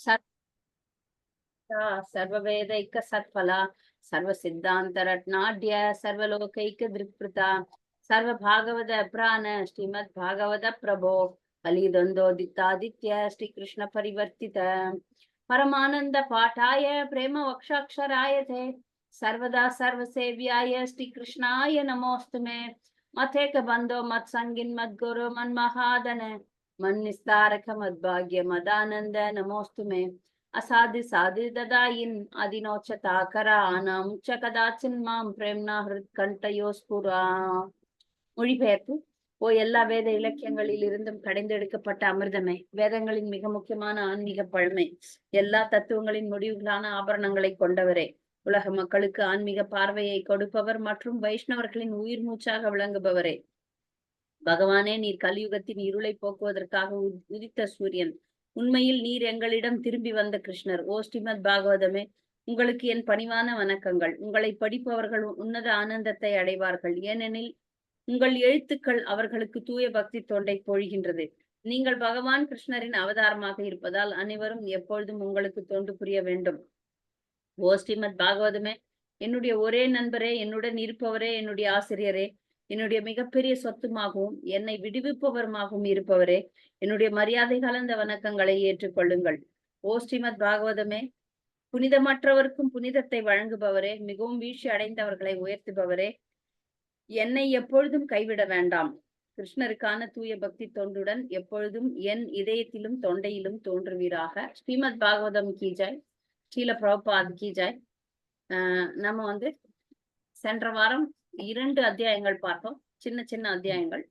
சத் சர்வவேதைக்க சத்பலா சர்வ சித்தாந்த ரத்னாட்ய சர்வலோகைக்க திருப்திருதா சர்வ பாகவத பிராண ஸ்ரீமத் பாகவத பிரபோ பலிதந்தோதித்தாதித்ய ஸ்ரீகிருஷ்ண பரிவர்த்தித. பரமானந்த பாட்டாய பிரேம வக்ஷாட்சராய தே சர்வதா சர்வசேவியாய ஸ்ரீகிருஷ்ணாய நமோஸ்துமே. மதேக பந்தோ மத் சங்கின் மத் குரு மன் மகாதன ಮನ್ ನಿಸ್ತಾರಕ ಮದ್ಭಾಗ್ಯ ಮದಾನಂದ ನಮೋಸ್ತುಮೆ ಅಸಾಧಿ ಸಾಧಿ ದದಾಯಿನ್ ಅದಿನೋಚತಾಕರ ಆನಾಂ ಚ ಕದಾಚಿನ್ ಮಾಂ ಪ್ರೇಮ್ನ ಹೃದ್ ಕಂಠಯೋಸ್ಪುರ மொழிபெயர்ப்பு ஓ எல்லா வேத இலக்கியங்களில் இருந்தும் கடைந்தெடுக்கப்பட்ட அமிர்தமே. வேதங்களின் மிக முக்கியமான ஆன்மீக பழமை. எல்லா தத்துவங்களின் முடிவுகளான ஆபரணங்களை கொண்டவரே. உலக மக்களுக்கு ஆன்மீக பார்வையை கொடுப்பவர் மற்றும் வைஷ்ணவர்களின் உயிர் மூச்சாக விளங்குபவரே. பகவானே நீர் கலியுகத்தின் இருளை போக்குவதற்காக உதித்த சூரியன். உண்மையில் நீர் எங்களிடம் திரும்பி வந்த கிருஷ்ணர். ஓ ஸ்ரீமத் பாகவதமே உங்களுக்கு என் பணிவான வணக்கங்கள். உங்களை படிப்பவர்கள் உன்னத ஆனந்தத்தை அடைவார்கள். ஏனெனில் உங்கள் எழுத்துக்கள் அவர்களுக்கு தூய பக்தி தொண்டை பொழிகின்றது. நீங்கள் பகவான் கிருஷ்ணரின் அவதாரமாக இருப்பதால் அனைவரும் எப்பொழுதும் உங்களுக்கு தொண்டு புரிய வேண்டும். ஓ ஸ்ரீமத் பாகவதமே என்னுடைய ஒரே நண்பரே என்னுடன் இருப்பவரே என்னுடைய ஆசிரியரே என்னுடைய மிகப்பெரிய சொத்துமாகவும் என்னை விடுவிப்பவருமாகவும் இருப்பவரே என்னுடைய மரியாதை கலந்த வணக்கங்களை ஏற்றுக்கொள்ளுங்கள். ஓ ஸ்ரீமத் பாகவதமே புனிதமற்றவர்க்கும் புனிதத்தை வழங்குபவரே மிகவும் வீழ்ச்சி அடைந்தவர்களை உயர்த்துபவரே என்னை எப்பொழுதும் கைவிட வேண்டாம். கிருஷ்ணருக்கான தூய பக்தி தொண்டுடன் எப்பொழுதும் என் இதயத்திலும் தொண்டையிலும் தோன்றுவீராக. ஸ்ரீமத் பாகவதம் கீஜாய் ஸ்ரீல பிரபாத் கீஜாய் ஆஹ் நம்ம வந்து சென்ற வாரம் இரண்டு அத்தியாயங்கள் பார்த்தோம். சின்ன சின்ன அத்தியாயங்கள்.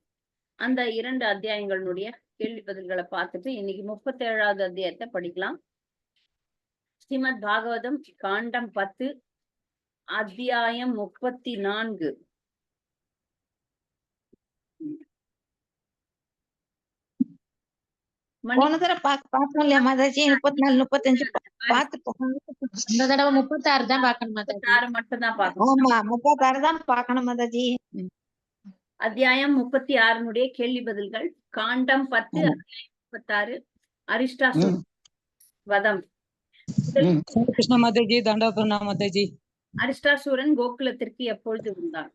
அந்த இரண்டு அத்தியாயங்களுடைய கேள்வி பதில்களை பார்த்துட்டு இன்னைக்கு முப்பத்தி ஏழாவது அத்தியாயத்தை படிக்கலாம். ஸ்ரீமத் பாகவதம் காண்டம் பத்து அத்தியாயம் முப்பத்தி நான்கு. போன தடவை பார்த்தோம் இல்லையா மாதாஜி? முப்பத்தி நாலு முப்பத்தஞ்சு பாத்துட்டோம் இந்த தடவை முப்பத்தாறு தான் பாக்கணும் மாதாஜி. மட்டும் தான் பாக்கணும். ஆமா முப்பத்தாறு தான் பாக்கணும் மாதாஜி. அத்தியாயம் முப்பத்தி ஆறுனுடைய கேள்வி பதில்கள். காண்டம் பத்து அத்தியாயம் முப்பத்தாறு. அரிஷ்டா வதம். கிருஷ்ண மாதாஜி தண்டா மாதாஜி. அரிஷ்டாசூரன் கோகுலத்திற்கு எப்பொழுது வந்தான்?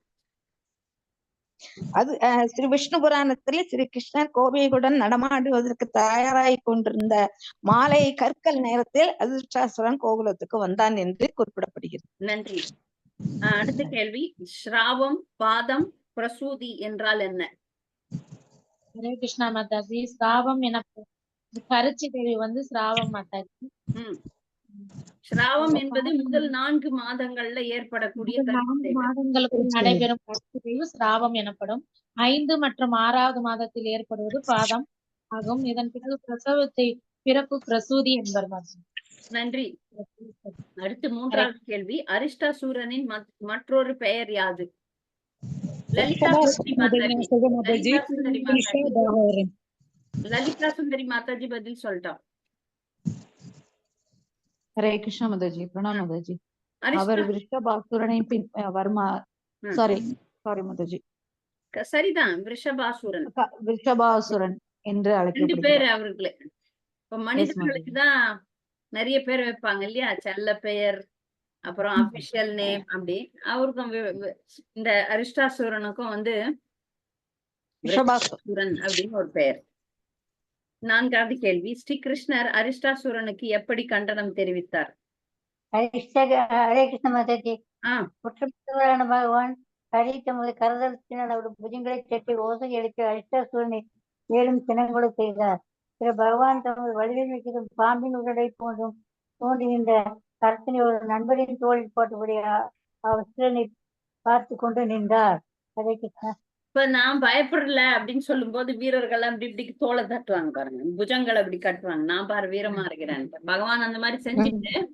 அது அஹ், ஸ்ரீ விஷ்ணு புராணத்துல ஸ்ரீ கிருஷ்ணர் கோபிகளுடன் நடமாடுவதற்கு தயாராய் கொண்டிருந்த மாலை கற்கள் நேரத்தில் அதிர்ஷ்டாசுரன் கோகுலத்துக்கு வந்தான் என்று குறிப்பிடப்படுகிறது. நன்றி. ஆஹ் அடுத்த கேள்வி. ஸ்ராவம் பாதம் பிரசூதி என்றால் என்ன? ஹரே கிருஷ்ணா மாதாஜி. ஸ்ராவம் என கருச்சி தேவி வந்து ஸ்ராவம் மாதாஜி. சிராவம் என்பது முதல் நான்கு மாதங்கள்ல ஏற்படக்கூடிய மாதங்களுக்கு நடைபெறும் சிராவம் எனப்படும். ஐந்து மற்றும் ஆறாவது மாதத்தில் ஏற்படுவது பாதம் ஆகும். இதன் பிறகு பிரசவத்தை பிறப்பு பிரசூதி என்பவர் நன்றி. அடுத்து மூன்றாவது கேள்வி. அரிஷ்டா அரிஷ்டாசூரனின் மற்றொரு பெயர் யாது? லலிதா சுந்தரி மாதாஜி. லலிதா சுந்தரி மாதாஜி பதில் சொல்லிட்டான். ஹரே கிருஷ்ண மாதாஜி பிரணாம் மாதாஜி. அவர் விருஷபாசுரனை பின் வர்மா. Sorry sorry Mataji. க- சரிதான் விஷபாசுரன் க- விருஷபாசுரன் என்று ரெண்டு பேர் அவர்களே இப்ப மனிதர்களுக்கு தான் நிறைய பேர் வைப்பாங்க இல்லையா? செல்ல பெயர் அப்புறம் அபிஷியல் நேம் அப்படி. அவருக்கும் இந்த அரிஷ்டாசூரனுக்கும் வந்து அப்படின்னு ஒரு பெயர். நான்காவது கேள்வி. ஸ்ரீ கிருஷ்ணர் அரிஷ்டாசூரனுக்கு எப்படி கண்டனம் தெரிவித்தார்? ஹரே கிருஷ்ண மாதாஜி. ஆ. குற்றப்பட்டவரான பகவான் ஹரி தமது கரதத்தினால் அவருடைய புஜங்களை தட்டி ஓசை எழுப்பி அரிஷ்டாசூரனை மேலும் சினங்கொலை செய்தார். பிற பகவான் தமது வடிவில் வைக்கும் பாம்பின் உடலை போன்றும் தோன்றி நின்ற கரத்தினை ஒரு நண்பரின் தோளில் போட்டபடி அ- அசுரனை பார்த்து கொண்டு நின்றார். ஹரே கிருஷ்ணா. இப்ப நான் பயப்படல அப்படின்னு சொல்லும் போது வீரர்கள் அப்படி இப்படி தோலை தட்டுவாங்க பாருங்க. புஜங்கள் அப்படி கட்டுவாங்க. நான் பாரு வீரமா இருக்கிறேன். பகவான் அந்த மாதிரி செஞ்சுட்டு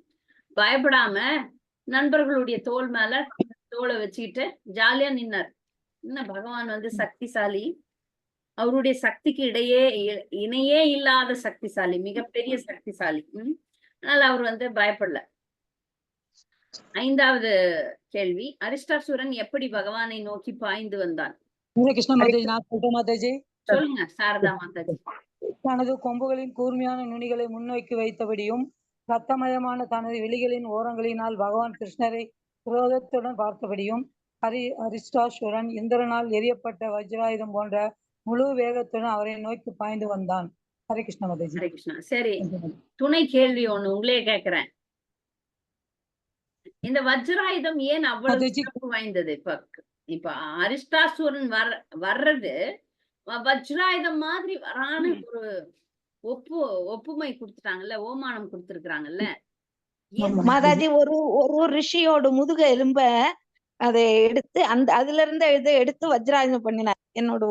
பயப்படாம நண்பர்களுடைய தோல் மேல தோலை வச்சுக்கிட்டு ஜாலியா நின்னார். என்ன பகவான் வந்து சக்திசாலி. அவருடைய சக்திக்கு இடையே இ- இணையே இல்லாத சக்திசாலி மிகப்பெரிய சக்திசாலி. உம் அதனால அவர் வந்து பயப்படல. ஐந்தாவது கேள்வி. அரிஷ்டாசுரன் எப்படி பகவானை நோக்கி பாய்ந்து வந்தான்? ஸ்ரீ கிருஷ்ண மாதாஜி நான் சொல்றேன் மாதாஜி. சொல்லுங்க சாரதா மாதாஜி. தனது கொம்புகளின் கூர்மையான நுனிகளை முன்னோக்கி வைத்தபடியும் ரத்தமயமான தனது விழிகளின் ஓரங்களினால் பகவான் கிருஷ்ணரை குரோதத்துடன் பார்த்தபடியும் ஹரி ஹரிஷ்டாசுரன் இந்திரனால் எரியப்பட்ட வஜ்ராயுதம் போன்ற முழு வேகத்துடன் அவரை நோக்கி பாய்ந்து வந்தான். ஹரே கிருஷ்ண மாதாஜி. ஹரே கிருஷ்ணா. சரி துணை கேள்வி ஒண்ணு உங்களே கேக்குறேன். இந்த வஜ்ராயுதம் ஏன் அவ்வளவு வாய்ந்தது இப்ப? இப்ப அரிஷ்டாசுரன் வர வர்றது வஜ்ராயுதம் மாதிரி வரான்னு ஒரு ஒப்பு ஒப்புமை கொடுத்துட்டாங்கல்ல ஓமானம் கொடுத்திருக்காங்கல்ல ஏன் மாதாஜி ஒரு ஒரு ரிஷியோட முதுக எலும்ப அதை எடுத்து அந்த அதுல இருந்த இதை எடுத்து வஜ்ராயுதம் பண்ணினார். என்னோட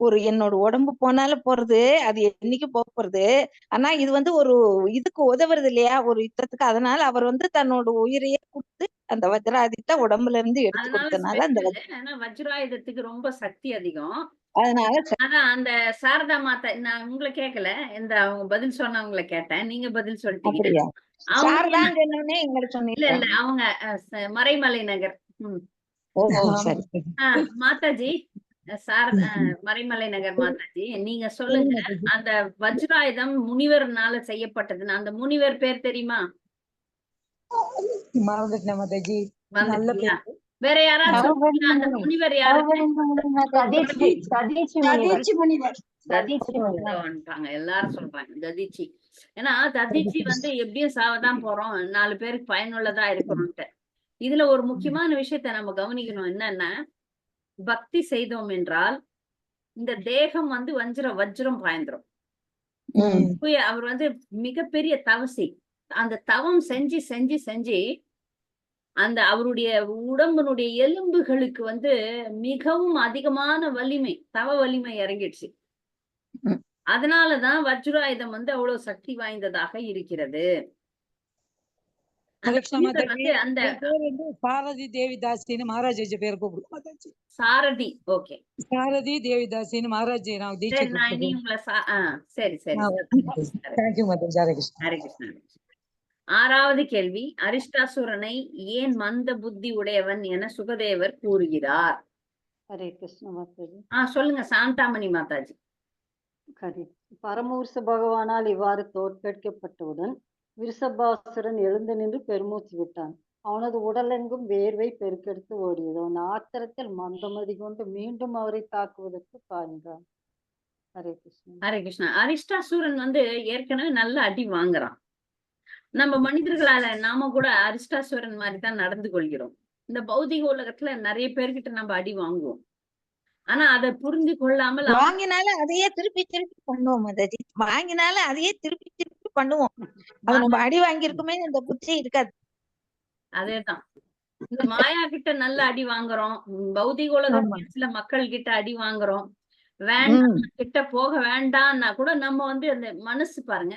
ஒரு என்னோட உடம்பு போனாலும் போறது அது என்னைக்கு போக போறது. ஆனா இது வந்து ஒரு இதுக்கு உதவுறது இல்லையா ஒரு யுத்தத்துக்கு. அதனால அவர் வந்து தன்னோட உயிரையே கொடுத்து அந்த வஜ்ராயுதத்தை உடம்புல இருந்து எடுத்து கொடுத்தனால அந்த வஜ்ராயுதத்துக்கு ரொம்ப சக்தி அதிகம். அதனால அதான் அந்த சாரதா மாதா நான் உங்களை கேட்கல இந்த அவங்க பதில் சொன்னவங்கள கேட்டேன் நீங்க பதில் சொல்லிட்டீங்க. எங்களுக்கு இல்ல சொன்னீங்க இல்ல அவங்க மறைமலை நகர். மாதாஜி அஹ், சார அஹ், மறைமலை நகர் மாதாஜி நீங்க சொல்லுங்க. அந்த வஜ்ராயுதம் முனிவர்னால செய்யப்பட்டதுன்னு அந்த முனிவர் பேர் தெரியுமா? மறந்துட்டேன் மாதாஜி. நல்ல பேர். வேற யாராவது அந்த முனிவர் யாரு? ததீச்சி ததீச்சி முனிவர். ததீச்சி முனிவர். வந்துட்டாங்க. எல்லாரும் சொல்றாங்க ததிச்சி ஏன்னா ததிச்சி வந்து எப்படியும் சாவதான் போறோம். நாலு பேருக்கு பயனுள்ளதா இருக்கணும்ட்டு. இதுல ஒரு முக்கியமான விஷயத்த நம்ம கவனிக்கணும். என்னன்னா பக்தி செய்தோம் என்றால் இந்த தேகம் வந்து வஞ்சிர வஜ்ரம் பாய்ந்துரும். அவர் வந்து மிகப்பெரிய தவசி. அந்த தவம் செஞ்சு செஞ்சு செஞ்சு அந்த அவருடைய உடம்பினுடைய எலும்புகளுக்கு வந்து மிகவும் அதிகமான வலிமை தவ வலிமை இறங்கிடுச்சு. அதனாலதான் வஜ்ராயுதம் வந்து அவ்வளவு சக்தி வாய்ந்ததாக இருக்கிறது. சாரதி தேவிதாசின்னு மகாராஜாஜி பேர் கூப்பிடு மாதாஜி சாரதி ஓகே. சாரதி தேவிதாசின்னு மகாராஜி நான் சரி சரி. Thank you Krishna Hare Krishna Hare Krishna. ஆறாவது கேள்வி அரிஷ்டாசுரனை ஏன் மந்த புத்தி உடையவன் என சுகதேவர் கூறுகிறார். ஹரே கிருஷ்ண மாதாஜி. ஆ சொல்லுங்க சாந்தாமணி மாதாஜி. ஹரி பரமபுருஷ பகவானால் இவ்வாறு தோற்கடிக்கப்பட்டவுடன் விருஷபாசுரன் எழுந்து நின்று பெருமூச்சு விட்டான். அவனது உடலெங்கும் வேர்வை பெருக்கெடுத்து ஓடியது. அவன் ஆத்திரத்தில் மந்தமதி கொண்டு மீண்டும் அவரை தாக்குவதற்கு பாய்ந்தான். ஹரே கிருஷ்ணா. ஹரே கிருஷ்ணா. அரிஷ்டாசூரன் வந்து ஏற்கனவே நல்ல அடி வாங்குறான். நம்ம மனிதர்களால நாம கூட அரிஷ்டாசூரன் மாதிரி தான் நடந்து கொள்கிறோம். இந்த பௌதிக உலகத்துல நிறைய பேர்கிட்ட நம்ம அடி வாங்குவோம். ஆனா அதை புரிந்து கொள்ளாமல் அவன் வாங்கினாலும் அதையே திருப்பி திருப்பி பண்ணுவோம் மாதாஜி. வாங்கினாலும் அதையே திருப்பி திருப்பி பண்ணுவோம். அது நம்ம அடி வாங்கியிருக்குமே இந்த புத்தி இருக்காது. அதேதான். இந்த மாயா கிட்ட நல்ல அடி வாங்குறோம். பௌதிக உலகத்துல சில மக்கள் கிட்ட அடி வாங்குறோம். வேண்டாம் கிட்ட போக வேண்டாம்னா கூட நம்ம வந்து அந்த மனசு பாருங்க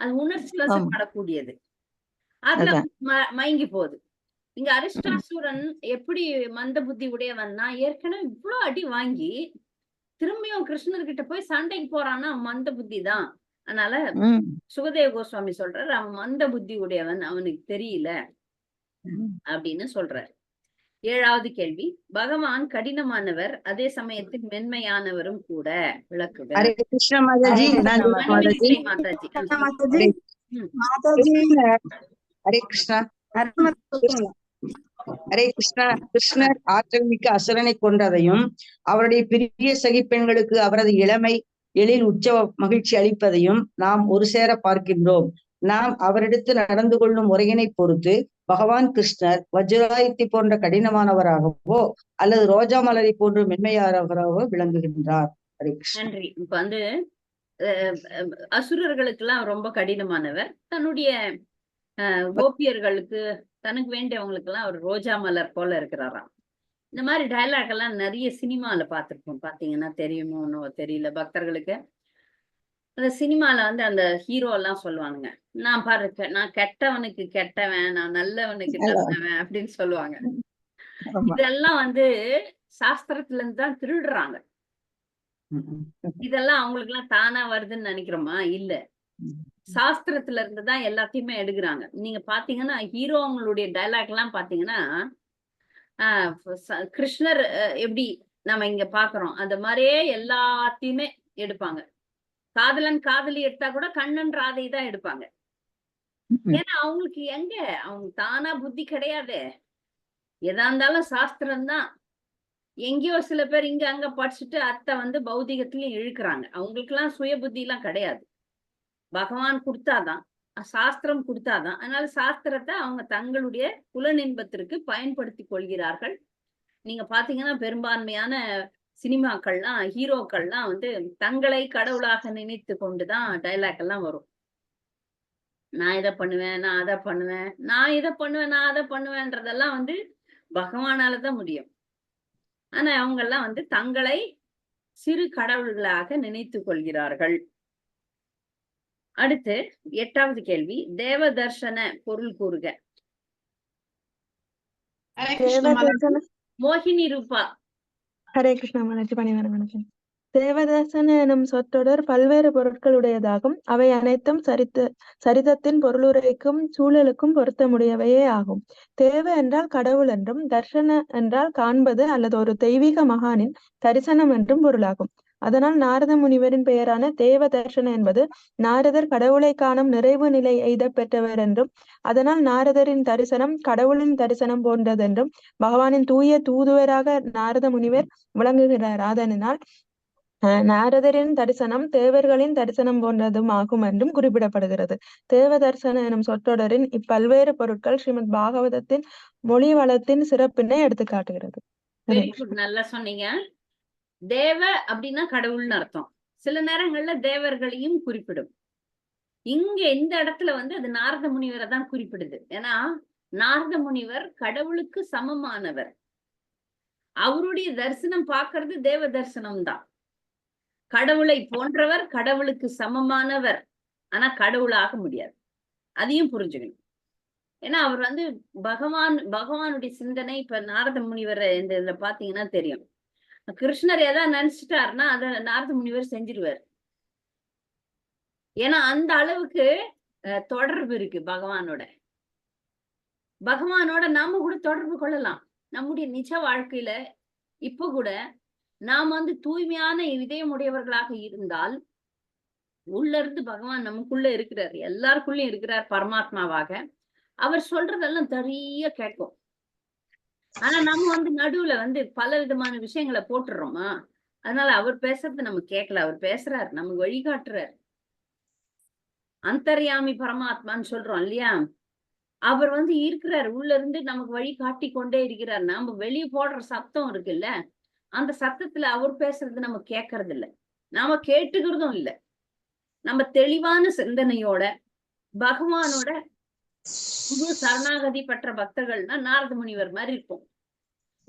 அது உணர்ச்சி வசப்படக்கூடியது அதுல மயங்கி போகுது. இங்க அரிஷ்டாசுரன் எப்படி மந்த புத்தி உடையவன்னா ஏற்கனவே இவ்வளவு அடி வாங்கி திரும்பியும் கிருஷ்ணர்கிட்ட போய் சண்டைக்கு போறான்னா மந்த புத்தி தான். அதனால சுகதேவ கோஸ்வாமி சொல்றாரு அவன் மந்த புத்தி உடையவன் அவனுக்கு தெரியல அப்படின்னு சொல்றாரு. ஏழாவது கேள்வி. பகவான் கடினமானவர் அதே சமயத்தில் மென்மையானவரும் கூட. விளக்குக. ஹரே கிருஷ்ண மாதாஜி. நான் மாதாஜி. ஹரே கிருஷ்ணா ஹரே கிருஷ்ணா. கிருஷ்ணர் ஆற்றல் மிக்க அசுரனை கொண்டதையும் அவருடைய பிரிய சகிப்பெண்களுக்கு அவரது இளமை எழில் உற்சவ மகிழ்ச்சி அளிப்பதையும் நாம் ஒரு சேர பார்க்கின்றோம். நாம் அவரிடத்தில் நடந்து கொள்ளும் முறையினை பொறுத்து பகவான் கிருஷ்ணர் வஜ்ராயுத்தி போன்ற கடினமானவராகவோ அல்லது ரோஜா மலரை போன்ற மென்மையானவராகவோ விளங்குகின்றார். நன்றி. இப்ப வந்து அசுரர்களுக்கு எல்லாம் ரொம்ப கடினமானவர். தன்னுடைய அஹ், கோபியர்களுக்கு தனக்கு வேண்டியவங்களுக்கு எல்லாம் அவர் ரோஜா மலர் போல இருக்கிறாராம். இந்த மாதிரி டயலாக் எல்லாம் நிறைய சினிமால பார்த்திருப்போம். பாத்தீங்கன்னா தெரியுமோன்னு தெரியல. பக்தர்களுக்கு அந்த சினிமால வந்து அந்த ஹீரோ எல்லாம் சொல்லுவானுங்க. நான் பாரு கெ- நான் கெட்டவனுக்கு கெட்டவன் நான் நல்லவனுக்கு நல்லவன் அப்படின்னு சொல்லுவாங்க. இதெல்லாம் வந்து சாஸ்திரத்துல இருந்து தான் திருடுறாங்க. இதெல்லாம் அவங்களுக்கு எல்லாம் தானா வருதுன்னு நினைக்கிறோமா? இல்ல. சாஸ்திரத்துல இருந்து தான் எல்லாத்தையுமே எடுக்கிறாங்க. நீங்க பாத்தீங்கன்னா ஹீரோங்களுடைய டைலாக் எல்லாம் பாத்தீங்கன்னா கிருஷ்ணர் எப்படி நம்ம இங்க பாக்குறோம் அந்த மாதிரியே எல்லாத்தையுமே எடுப்பாங்க. காதலன் காதலி எடுத்தா கூட கண்ணன் ராதை தான் எடுப்பாங்க. ஏன்னா அவங்களுக்கு எங்க? அவங்க தானா புத்தி கிடையாது. எதா இருந்தாலும் சாஸ்திரம் தான் எங்கேயோ சில பேர் இங்க அங்க படிச்சுட்டு அத்தை வந்து பௌதிகத்திலயும் இழுக்கிறாங்க. அவங்களுக்கு எல்லாம் சுய புத்தி எல்லாம் கிடையாது. பகவான் கொடுத்தாதான். சாஸ்திரம் கொடுத்தாதான். அதனால சாஸ்திரத்தை அவங்க தங்களுடைய புலனின்பத்திற்கு பயன்படுத்தி கொள்கிறார்கள். நீங்க பாத்தீங்கன்னா பெரும்பான்மையான சினிமாக்கள்லாம் ஹீரோக்கள்லாம் வந்து தங்களை கடவுளாக நினைத்து கொண்டுதான் டைலாக் எல்லாம் வரும். நான் இதை பண்ணுவேன் நான் அதை பண்ணுவேன் நான் இதை பண்ணுவேன் நான் அதை பண்ணுவேன்றதெல்லாம் வந்து பகவானால தான் முடியும். ஆனா அவங்க எல்லாம் வந்து தங்களை சிறு கடவுள்களாக நினைத்து கொள்கிறார்கள். அடுத்து எட்டாவது கேள்வி தேவ தர்சன பொருள் கூறுக. மோகினி ரூபா. ஹரே கிருஷ்ணா மனஜி பணிவர வணக்கம் தேவதாசன் எனும் சொற்றொடர் பல்வேறு பொருட்களுடையதாகும். அவை அனைத்தும் சரித்த சரிதத்தின் பொருளுரைக்கும் சூழலுக்கும் பொருத்தமுடையவையே ஆகும். தேவ என்றால் கடவுள் என்றும் தர்ஷன என்றால் காண்பது அல்லது ஒரு தெய்வீக மகானின் தரிசனம் என்றும் பொருளாகும். அதனால் நாரத முனிவரின் பெயரான தேவ தர்ஷன என்பது நாரதர் கடவுளை காணும் நிறைவு நிலை எய்த பெற்றவர் என்றும் அதனால் நாரதரின் தரிசனம் கடவுளின் தரிசனம் போன்றதென்றும் பகவானின் தூய தூதுவராக நாரத முனிவர் விளங்குகிறார். அதனால் அஹ் நாரதரின் தரிசனம் தேவர்களின் தரிசனம் போன்றதும் ஆகும் என்றும் குறிப்பிடப்படுகிறது. தேவ தரிசனம் எனும் சொற்றொடரின் இப்பல்வேறு பொருட்கள் ஸ்ரீமத் பாகவதத்தின் மொழி வளத்தின் சிறப்பினை எடுத்து காட்டுகிறது நல்லா சொன்னீங்க. தேவ அப்படின்னா கடவுள்னு அர்த்தம். சில நேரங்கள்ல தேவர்களையும் குறிப்பிடும். இங்க இந்த இடத்துல வந்து அது நாரத முனிவரை தான் குறிப்பிடுது. ஏன்னா நாரத முனிவர் கடவுளுக்கு சமமானவர். அவருடைய தரிசனம் பார்க்கறது தேவ தரிசனம் தான். கடவுளை போன்றவர் கடவுளுக்கு சமமானவர். ஆனா கடவுளாக முடியாது. அதையும் புரிஞ்சுக்கணும். ஏன்னா அவர் வந்து பகவான் பகவானுடைய சிந்தனை இப்ப நாரத முனிவர் இந்த இதுல பாத்தீங்கன்னா தெரியும். கிருஷ்ணர் எதாவது நினைச்சிட்டாருன்னா அதை நாரத முனிவர் செஞ்சிருவார். ஏன்னா அந்த அளவுக்கு தொடர்பு இருக்கு பகவானோட. பகவானோட நாம கூட தொடர்பு கொள்ளலாம். நம்முடைய நிஜ வாழ்க்கையில இப்ப கூட நாம் வந்து தூய்மையான இதயமுடையவர்களாக இருந்தால் உள்ள இருந்து பகவான் நமக்குள்ள இருக்கிறார். எல்லாருக்குள்ளயும் இருக்கிறார் பரமாத்மாவாக. அவர் சொல்றதெல்லாம் தெரிய கேட்கும். ஆனா நம்ம வந்து நடுவுல வந்து பல விதமான விஷயங்களை போட்டுறோமா? அதனால அவர் பேசுறது நம்ம கேட்கல அவர் பேசுறாரு நமக்கு வழிகாட்டுறாரு அந்தர்யாமி பரமாத்மான்னு சொல்றோம் இல்லையா? அவர் வந்து இருக்கிறார். உள்ள இருந்து நமக்கு வழி காட்டி கொண்டே இருக்கிறார். நாம வெளியே போடுற சத்தம் இருக்குல்ல? அந்த சத்தத்துல அவர் பேசுறது நம்ம கேட்கறது இல்ல நாம கேட்டுக்கிறதும் இல்ல. நம்ம தெளிவான சிந்தனையோட பகவானோட முழு சரணாகதி பெற்ற பக்தர்கள்னா நாரத முனிவர் மாதிரி இருப்போம்.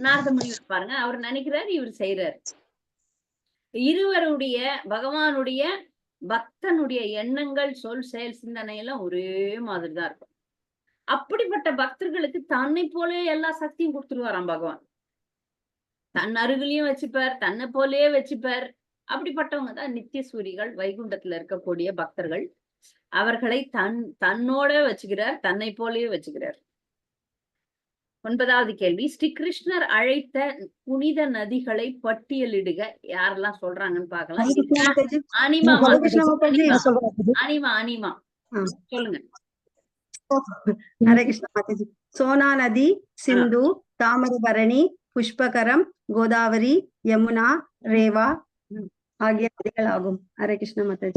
நாரத பாருங்க அவர் நினைக்கிறார் இவர் செய்யறாரு இருவருடைய பகவானுடைய பக்தனுடைய எண்ணங்கள் சொல் செயல் சிந்தனை எல்லாம் ஒரே மாதிரி தான் இருக்கும். அப்படிப்பட்ட பக்தர்களுக்கு தன்னை போலே எல்லா சக்தியும் கொடுத்துருவாராம் பகவான். தன் அருகிலையும் வச்சுப்பார் தன்னை போலயே வச்சுப்பார். அப்படிப்பட்டவங்க தான் நித்திய சூரிகள் வைகுண்டத்துல இருக்கக்கூடிய பக்தர்கள். அவர்களை தன் தன்னோட வச்சுக்கிறார் தன்னை போலயே வச்சுக்கிறார். ஒன்பதாவது கேள்வி. ஸ்ரீ கிருஷ்ணர் அழைத்த புனித நதிகளை பட்டியலிடுக. யாரெல்லாம் சொல்றாங்கன்னு பார்க்கலாம். அனிமா அனிமா அனிமா. சொல்லுங்க. ஹரே கிருஷ்ண மாதாஜி. சோனா நதி சிந்து தாமிரபரணி புஷ்பகரம் கோதாவரி யமுனா ரேவா ஆகிய நதிகள் ஆகும் ஹரே கிருஷ்ண மாதாஜி.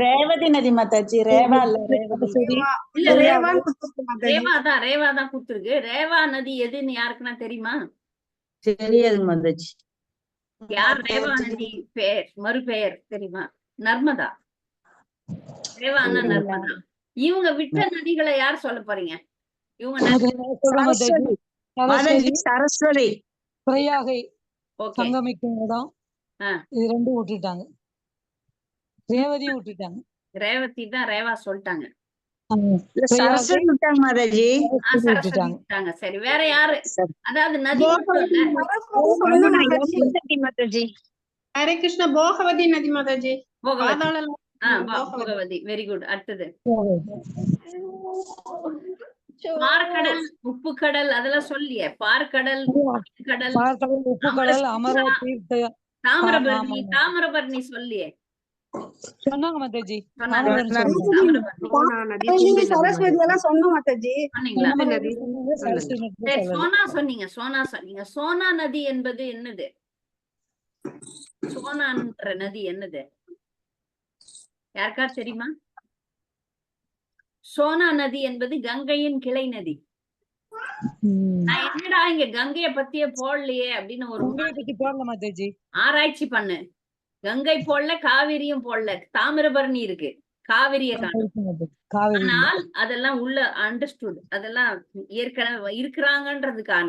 ரேவதி நதி மாதாஜி ரேவா இல்ல ரேவதி ரேவா- ரேவா தான் ரேவா தான் கொடுத்துருக்கு ரேவா நதி எதுன்னு யாருக்குன்னா தெரியுமா தெரியாது மாதாஜி யார் ரேவா நதி பெயர் மறுபெயர் தெரியுமா நர்மதா ரேவான்னா நர்மதா இவங்க விட்ட நதிகளை யார் சொல்ல போறீங்க இவங்க சரஸ்வதி பிரயாகை ஓகே சங்கமிக்கும் இடம். இது ரெண்டும் விட்டுட்டாங்க. ரேவதியும் விட்டுட்டாங்க. ரேவதி தான் ரேவா சொல்லிட்டாங்க. சரி வேற யாரு. அதாவது நதி மாதாஜி. ஹரே கிருஷ்ண போகவதி நதி மாதாஜி. போகவதி. வெரி குட் அடுத்தது. பார்க்கடல் உப்பு கடல் அதெல்லாம் சொல்லியே. பார்க்கடல் கடல். பார்க்கடல் உப்பு கடல் அமர தீர்த்த தாமிரபரணி. தாமிரபரணி சொல்லியே. சொன்னாங்க மாதாஜி. சரஸ்வதி எல்லாம் சொன்னோம் மாதாஜி. சோனா சொன்னீங்க சோனா சொன்னீங்க சோனா நதி என்பது என்னது? சோனான்ற நதி என்னது? யாருக்காவது தெரியுமா? சோனா நதி என்பது கங்கையின் கிளை நதி. நான் என்னடா இங்க கங்கைய பத்தியே போடலையே அப்படின்னு ஒரு ஆராய்ச்சி பண்ணு. கங்கை போடல காவிரியும் போடல. தாமிரபரணி இருக்கு. காவிரிய ஆனால் அதெல்லாம் உள்ள அண்டர்ஸ்டுட் அதெல்லாம் ஏற்கனவே இருக்கிறாங்கன்றதுக்கான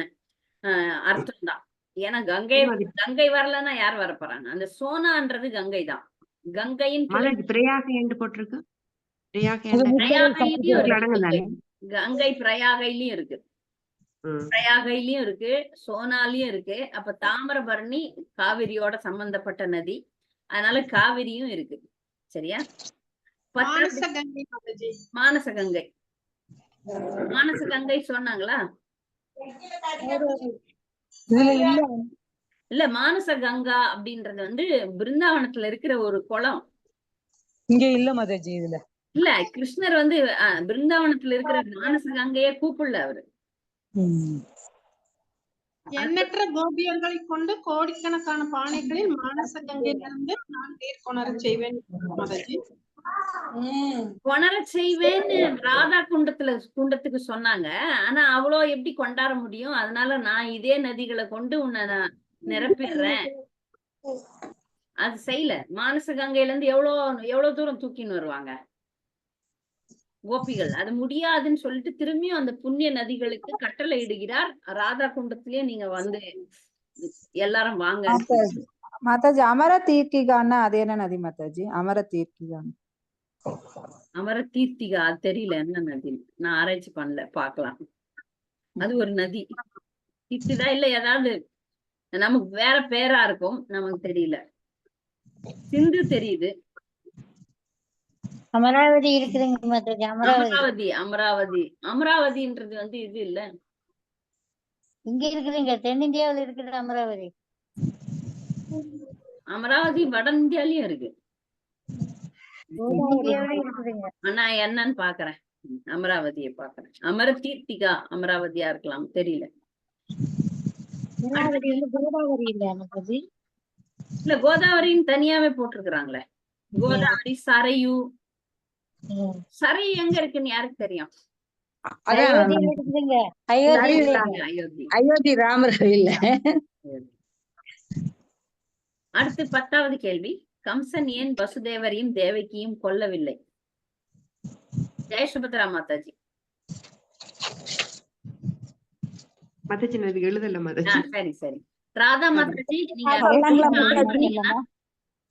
அர்த்தம் தான் ஏன்னா கங்கை கங்கை வரலன்னா யார் வர போறாங்க அந்த சோனான்றது கங்கை தான். கங்கையின் கங்கை பிரயாகையிலயும் இருக்கு. பிரயாகையிலயும் இருக்கு சோனாலையும் இருக்கு. அப்ப தாமிரபரணி காவிரியோட சம்பந்தப்பட்ட நதி. அதனால காவிரியும் இருக்கு. சரியா? பத்தாவது மானச கங்கை மாதாஜி மானச கங்கை. மானச கங்கை சொன்னாங்களா? இதுல இல்ல இல்ல மானச கங்கா அப்படின்றது வந்து பிருந்தாவனத்துல இருக்கிற ஒரு குளம். இங்க இல்ல மாதாஜி இதுல. இல்ல கிருஷ்ணர் வந்து பிருந்தாவனத்துல இருக்கிற மானச கங்கைய கூப்பிடல அவரு. எண்ணற்ற கோபியர்களை கொண்டு கோடிக்கணக்கான பானைகளில் மானச கங்கையிலிருந்து நான் நீர் கொணரச் செய்வேன் மாதாஜி. கொணர செய்வேன்னு ராதா குண்டத்துல குண்டத்துக்கு சொன்னாங்க. ஆனா அவ்வளோ எப்படி கொண்டாட முடியும்? அதனால நான் இதே நதிகளை கொண்டு உன்னை நான் நிரப்பிடுறேன். அது செய்யல. மானச கங்கையில இருந்து எவ்வளவு எவ்வளவு தூரம் தூக்கின்னு வருவாங்க? கோபிகள். அது முடியாதுன்னு சொல்லிட்டு திரும்பியும் அந்த புண்ணிய நதிகளுக்கு கட்டளை இடுகிறார். ராதா குண்டத்திலேயே நீங்க வந்து எல்லாரும் வாங்க. மாதாஜி அமர தீர்த்திகான்னா அது என்ன நதி மாதாஜி? அமர தீர்த்திகான் அமர தீர்த்திகா அது தெரியல என்ன நதி. நான் ஆராய்ச்சி பண்ணல பாக்கலாம் அது ஒரு நதி. தீர்த்திதா இல்ல ஏதாவது நமக்கு வேற பேரா இருக்கும் நமக்கு தெரியல. சிந்து தெரியுது. அமராவதி இருக்குதுங்க மாதாஜி அமராவதி. அமராவதி அமராவதி. அமராவதின்றது வந்து இது இல்ல. இங்க இருக்குதுங்க தென்னிந்தியாவுல இருக்குது அமராவதி. அமராவதி வட இந்தியாலயும் இருக்கு. நான் என்னன்னு பாக்குறேன். அமராவதியை பாக்குறேன். அமர தீர்த்திகா அமராவதியா இருக்கலாம் தெரியல. இல்ல கோதாவரின்னு தனியாவே போட்டிருக்கிறாங்களே. கோதாவரி சரையு சரையு எங்க இருக்குன்னு யாருக்கு தெரியும். அயோத்தி ராமர் இல்ல அடுத்து பத்தாவது கேள்வி. கம்சன் ஏன் வசுதேவரையும் தேவகியும் கொல்லவில்லை? ஜெய சுபத்ரா மாதாஜி மாதாஜி எழுதல மாதாஜி. சரி சரி. ராதா மாதாஜி நீங்க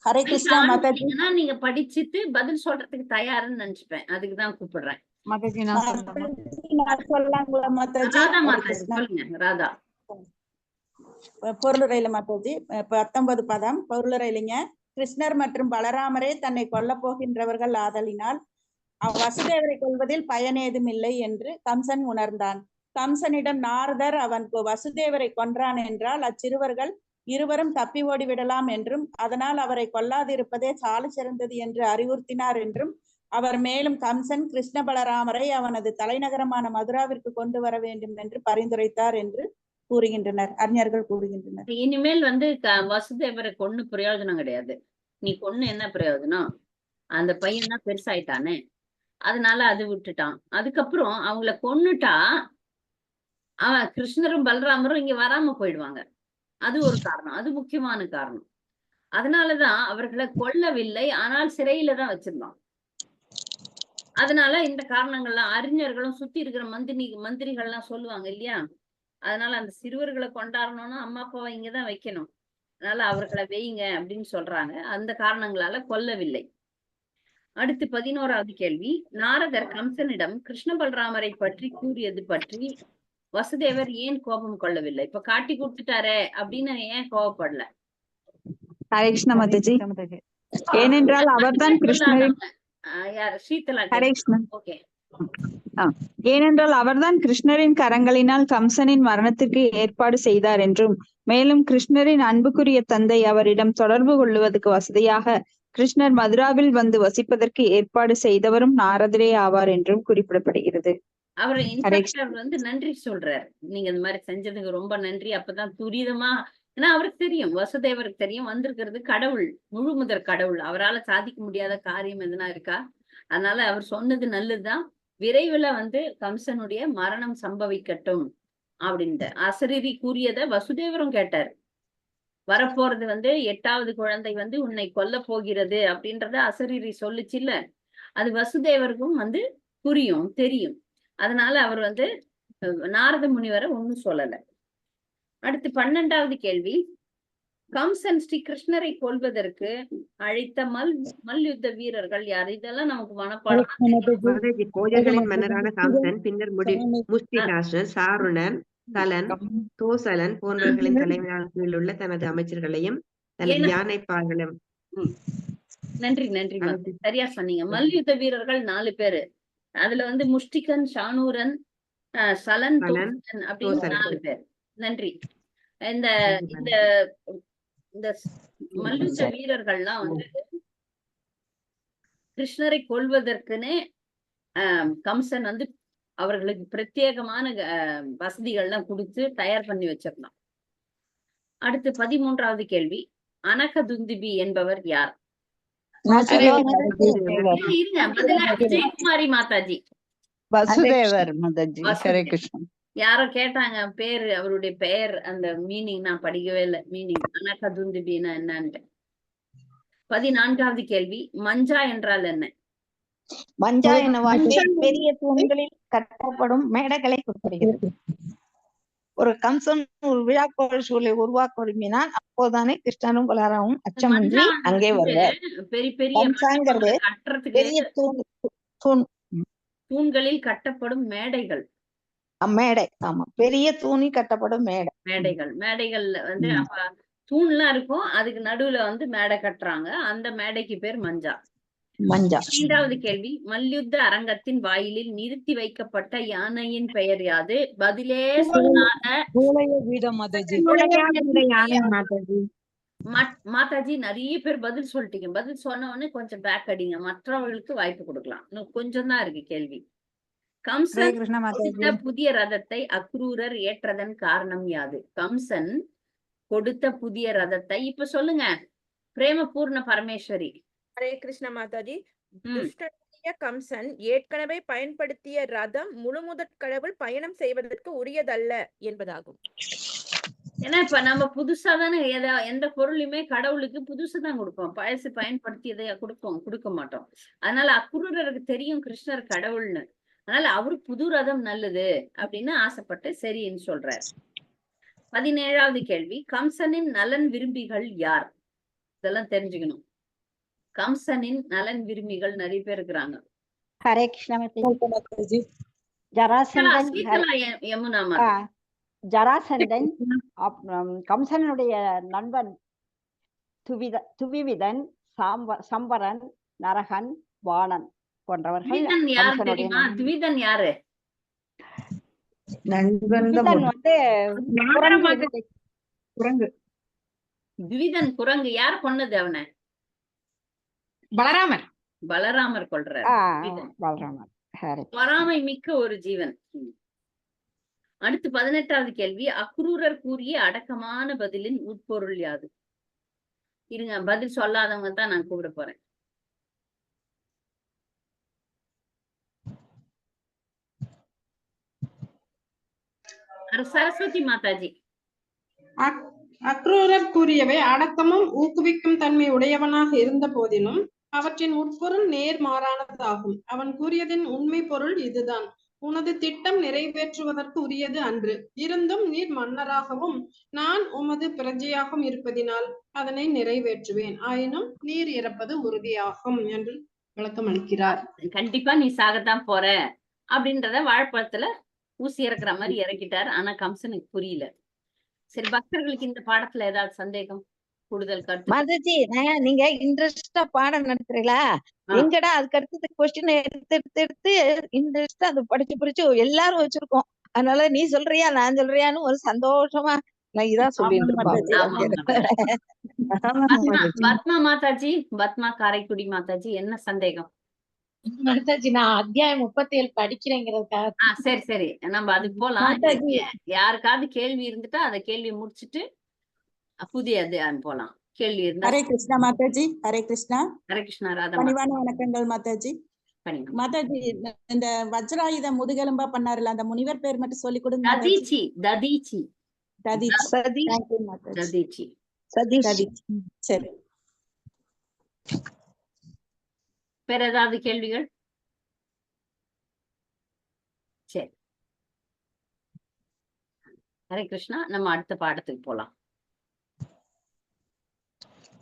ஹரே கிருஷ்ணா மாதாஜி. நீங்க படிச்சிட்டு பதில் சொல்றதுக்கு தயாருன்னு நினைச்சுப்பேன். அதுக்கு தான் கூப்பிடுறேன். மாதாஜி நான் சொல்லலாங்களா மாதாஜி சொல்லுங்க ராதா. பொருளுரையில மாதாஜி. பத்தொன்பது பதம். பொருளுரையிலிங்க. கிருஷ்ணர் மற்றும் பலராமரே தன்னை கொல்ல போகின்றவர்கள் ஆதலினால் வசுதேவரை கொள்வதில் பயனேதும் இல்லை என்று கம்சன் உணர்ந்தான். கம்சனிடம் நாரதர் அவன் வசுதேவரை கொன்றான் என்றால் அச்சிறுவர்கள் இருவரும் தப்பி ஓடிவிடலாம் என்றும் அதனால் அவரை கொல்லாதிருப்பதே சால சிறந்தது என்று அறிவுறுத்தினார் என்றும் அவர் மேலும் கம்சன் கிருஷ்ண பலராமரை அவனது தலைநகரமான மதுராவிற்கு கொண்டு வர வேண்டும் என்று பரிந்துரைத்தார் என்று கூறுகின்றனர் அறிஞர்கள் கூறுகின்றனர். இனிமேல் வந்து க- வசுதேவரை கொண்டு பிரயோஜனம் கிடையாது. நீ கொன்னு என்ன பிரயோஜனம்? அந்த பையன் தான் பெருசாயிட்டானே. அதனால அது விட்டுட்டான். அதுக்கப்புறம் அவங்கள கொன்னுட்டா அவன் கிருஷ்ணரும் பலராமரும் இங்க வராம போயிடுவாங்க. அது ஒரு காரணம். அது முக்கியமான காரணம். அதனாலதான் அவர்களை கொல்லவில்லை. ஆனால் சிறையில தான் வச்சிருந்தான் அதனால இந்த காரணங்கள்லாம் அறிஞர்களும் சுத்தி இருக்கிற மந்திரி மந்திரிகள்லாம் சொல்லுவாங்க இல்லையா? அதனால அந்த சிறுவர்களை கொண்டாடணும்னா அம்மா அப்பாவை இங்கதான் வைக்கணும். அதனால அவர்களை வையுங்க அப்படின்னு சொல்றாங்க. அந்த காரணங்களால கொல்லவில்லை. அடுத்து பதினோராவது கேள்வி. நாரதர் கம்சனிடம் கிருஷ்ண பலராமரை பற்றி கூறியது பற்றி வசுதேவர் ஏன் கோபம் கொள்ளவில்லை? இப்ப காட்டி கொடுத்துட்டாரே அப்படின்னு ஏன் கோபப்படல ஹரே கிருஷ்ண மாதாஜி. ஏனென்றால் அவர்தான் கிருஷ்ணரின் ஆஹ் யார்? ஸ்ரீதலா ஹரே கிருஷ்ணா ஓகே ஏனென்றால் அவர்தான் கிருஷ்ணரின் கரங்களினால் கம்சனின் மரணத்திற்கு ஏற்பாடு செய்தார் என்றும் மேலும் கிருஷ்ணரின் அன்புக்குரிய தந்தை அவரிடம் தொடர்பு கொள்வதற்கு வசதியாக கிருஷ்ணர் மதுராவில் வந்து வசிப்பதற்கு ஏற்பாடு செய்தவரும் நாரதரே ஆவார் என்றும் குறிப்பிடப்படுகிறது. அவர் இன்ஸ்பெக்டர் வந்து நன்றி சொல்றாரு. நீங்க இந்த மாதிரி செஞ்சதுக்கு ரொம்ப நன்றி. அப்பதான் துரிதமா ஏன்னா அவருக்கு தெரியும் வசுதேவருக்கு தெரியும் வந்திருக்கிறது கடவுள் முழு முதற் கடவுள். அவரால சாதிக்க முடியாத காரியம் எதுனா இருக்கா? அதனால அவர் சொன்னது நல்லதுதான். விரைவில் வந்து கம்சனுடைய மரணம் சம்பவிக்கட்டும் அப்படின்ட்டு அசரீரி கூறியதை வசுதேவரும் கேட்டார். வரப்போறது வந்து எட்டாவது குழந்தை வந்து உன்னை கொல்ல போகிறது அப்படின்றத அசரீரி சொல்லுச்சு இல்ல. அது வசுதேவருக்கும் வந்து புரியும் தெரியும். அதனால அவர் வந்து நாரத முனிவரை ஒண்ணும் சொல்லல. அடுத்து பன்னெண்டாவது கேள்வி. கம்சன் ஸ்ரீ கிருஷ்ணரை கொல்வதற்கு அழைத்த மல் மல்யுத்த வீரர்கள் யார்? இதெல்லாம் நமக்கு மனப்பாடம். கோஜர்களின் மன்னரான கம்சன் பின்னர் முடி சாருணன் கலன் தோசலன் போன்றவர்களின் தலைமையான கீழ் உள்ள தனது அமைச்சர்களையும் தனது யானைப்பார்களும் நன்றி நன்றி. சரியா சொன்னீங்க. மல்யுத்த வீரர்கள் நாலு பேரு. அதுல வந்து முஷ்டிகன் ஷானூரன் சலன் அப்படின்னு. நாலு பேர். நன்றி. இந்த இந்த இந்த மல்யுத்த வீரர்கள்லாம் வந்து கிருஷ்ணரை கொல்வதற்குனே ஆஹ், கம்சன் வந்து அவர்களுக்கு பிரத்யேகமான வசதிகள்லாம் கொடுத்து தயார் பண்ணி வச்சிருந்தான். அடுத்து பதிமூன்றாவது கேள்வி. அனகதுந்திபி என்பவர் யார்? விஜயகுமாரி மாதாஜி வசுதேவர் மாதாஜி. ஹரே யாரோ கேட்டாங்க பேரு அவருடைய பெயர் அந்த மீனிங் நான் படிக்கவே இல்லை மீனிங் அனகதுந்திபின்னா என்னன்னு பதினான்காவது கேள்வி மஞ்சா என்றால் என்ன மஞ்சா என வார்த்தை பெரிய தூண்களில் கட்டப்படும் மேடைகளை குறிப்பிடுகிறது ஒரு கம்சன் ஒரு விழாக்கோள் சூழலை உருவாக்க விரும்பினான் அப்போதானே கிருஷ்ணனும் பலராமும் அச்சமின்றி அங்கே வருவார். பெரிய தூண் தூண். தூண்களில் கட்டப்படும் மேடைகள். மேடை. ஆமா. பெரிய தூணி கட்டப்படும் மேடை. மேடைகள். மேடைகள்ல வந்து தூண்லாம் இருக்கும். அதுக்கு நடுவுல வந்து மேடை கட்டுறாங்க. அந்த மேடைக்கு பேர் மஞ்சா. ஐந்தாவது கேள்வி மல்யுத்த அரங்கத்தின் வாயிலில் நிறுத்தி வைக்கப்பட்ட யானையின் பெயர் யாது? பதிலே சொல்லாத மாதாஜி. மத்- மாதாஜி நிறைய பேர் பதில் சொல்லிட்டீங்க. பதில் சொன்ன உடனே கொஞ்சம் பேக் அடிங்க. மற்றவர்களுக்கு வாய்ப்பு கொடுக்கலாம். இன்னும் கொஞ்சம் தான் இருக்கு கேள்வி. கம்சன் கிருஷ்ணா மாதாஜி. கொடுத்த புதிய ரதத்தை அக்ரூரர் ஏற்றதன் காரணம் யாது? கம்சன் கொடுத்த புதிய ரதத்தை இப்ப சொல்லுங்க. பிரேமபூர்ண பரமேஸ்வரி. ஹரே கிருஷ்ண மாதாஜி. ம். துஷ்டனாகிய கம்சன் ஏற்கனவே பயன்படுத்திய ரதம் முழுமுதற் கடவுள் பயணம் செய்வதற்கு உரியதல்ல என்பதாகும். ஏன்னா இப்ப நம்ம புதுசா தானே எதா எந்த பொருளையுமே கடவுளுக்கு புதுசு தான் கொடுப்போம். பழசு பயன்படுத்தியதை கொடுப்போம் கொடுக்க மாட்டோம். அதனால அக்குரூரருக்கு தெரியும் கிருஷ்ணர் கடவுள்னு. அதனால அவரு புது ரதம் நல்லது அப்படின்னு ஆசைப்பட்டு சரின்னு சொல்றாரு. பதினேழாவது கேள்வி. கம்சனின் நலன் விரும்பிகள் யார்? இதெல்லாம் தெரிஞ்சுக்கணும். கம்சனின் நலன் விரும்பிகள் நிறைய பேர் இருக்கிறாங்க. ஹரே கிருஷ்ண மாதாஜி சீதலா ஜராசந்தன் கம்சனுடைய நண்பன் துவித துவிவிதன் சாம்ப சம்பரன் நரகன் வாணன் போன்றவர்கள் துவிதன் யார் வந்து குரங்கு. குரங்கு. துவிதன் குரங்கு யார் கொன்னது அவனை? பலராமர். பலராமர் ஹரே பொறாமை மிக்க ஒரு ஜீவன். அடுத்து பதினெட்டாவது கேள்வி. அக்ரூரர் கூறிய அடக்கமான பதிலின் உட்பொருள் யாது? இருங்க பதில் சொல்லாதவங்க தான் நான் கூப்பிட போறேன். சரஸ்வதி மாதாஜி. அக்- அக்ரூரர் கூறியவை அடக்கமும் ஊக்குவிக்கும் தன்மை உடையவனாக இருந்த போதிலும் அவற்றின் உட்பொருள் நேர்மாறானதாகும் அவன் கூறியதின் உண்மை பொருள் இதுதான். உனது திட்டம் நிறைவேற்றுவதற்கு உரியது அன்று. இருந்தும் நீர் மன்னராகவும் நான் உமது பிரஜையாகவும் இருப்பதினால் அதனை நிறைவேற்றுவேன். ஆயினும் நீர் இறப்பது உறுதியாகும் என்று விளக்கம் அளிக்கிறார். கண்டிப்பா நீ சாகத்தான் போற அப்படின்றத வாழ்ப்பழத்துல ஊசி இறக்குற மாதிரி இறக்கிட்டார். ஆனா கம்சனுக்கு புரியல. சரி பக்தர்களுக்கு இந்த பாடத்துல ஏதாவது சந்தேகம்? கூடுதல் கருத்து. மாதாஜி நான் நீங்க இன்ட்ரெஸ்டா பாடம் நடத்துறீங்களா. எங்கடா அதுக்கு அடுத்தது கொஸ்டின் எடுத்து எடுத்து எடுத்து இன்ட்ரெஸ்டா அது படிச்சு படிச்சு எல்லாரும் வச்சிருக்கோம். அதனால நீ சொல்றியா நான் சொல்றியான்னு ஒரு சந்தோஷமா நான் இதான் சொல்லிட்டு. பத்மா மாதாஜி பத்மா காரைக்குடி மாதாஜி என்ன சந்தேகம்? மாதாஜி நான் அத்தியாயம் முப்பத்தி ஏழு படிக்கிறேங்கிறதுக்காக. ஆ சரி சரி. நம்ம அதுக்கு போலாம். யாருக்காவது கேள்வி இருந்துட்டா அதை கேள்வி முடிச்சிட்டு புதிய அத்தியாயம் போலாம். கேள்வி இருந்தா ஹரே கிருஷ்ணா மாதாஜி ஹரே கிருஷ்ணா. ஹரே கிருஷ்ணா ராதா பணிவான வணக்கங்கள் மாதாஜி. மாதாஜி இந்த- வஜ்ராயுத முதுகெலும்பா பண்ணாருல அந்த முனிவர் பேர் மட்டும் சொல்லி கொடுங்க. ததீச்சி ததீச்சி. ததீச்சி. சதீஷ் ததீச் சரி. வேற ஏதாவது கேள்விகள்? சரி. ஹரே கிருஷ்ணா நம்ம அடுத்த பாடத்துக்கு போலாம்.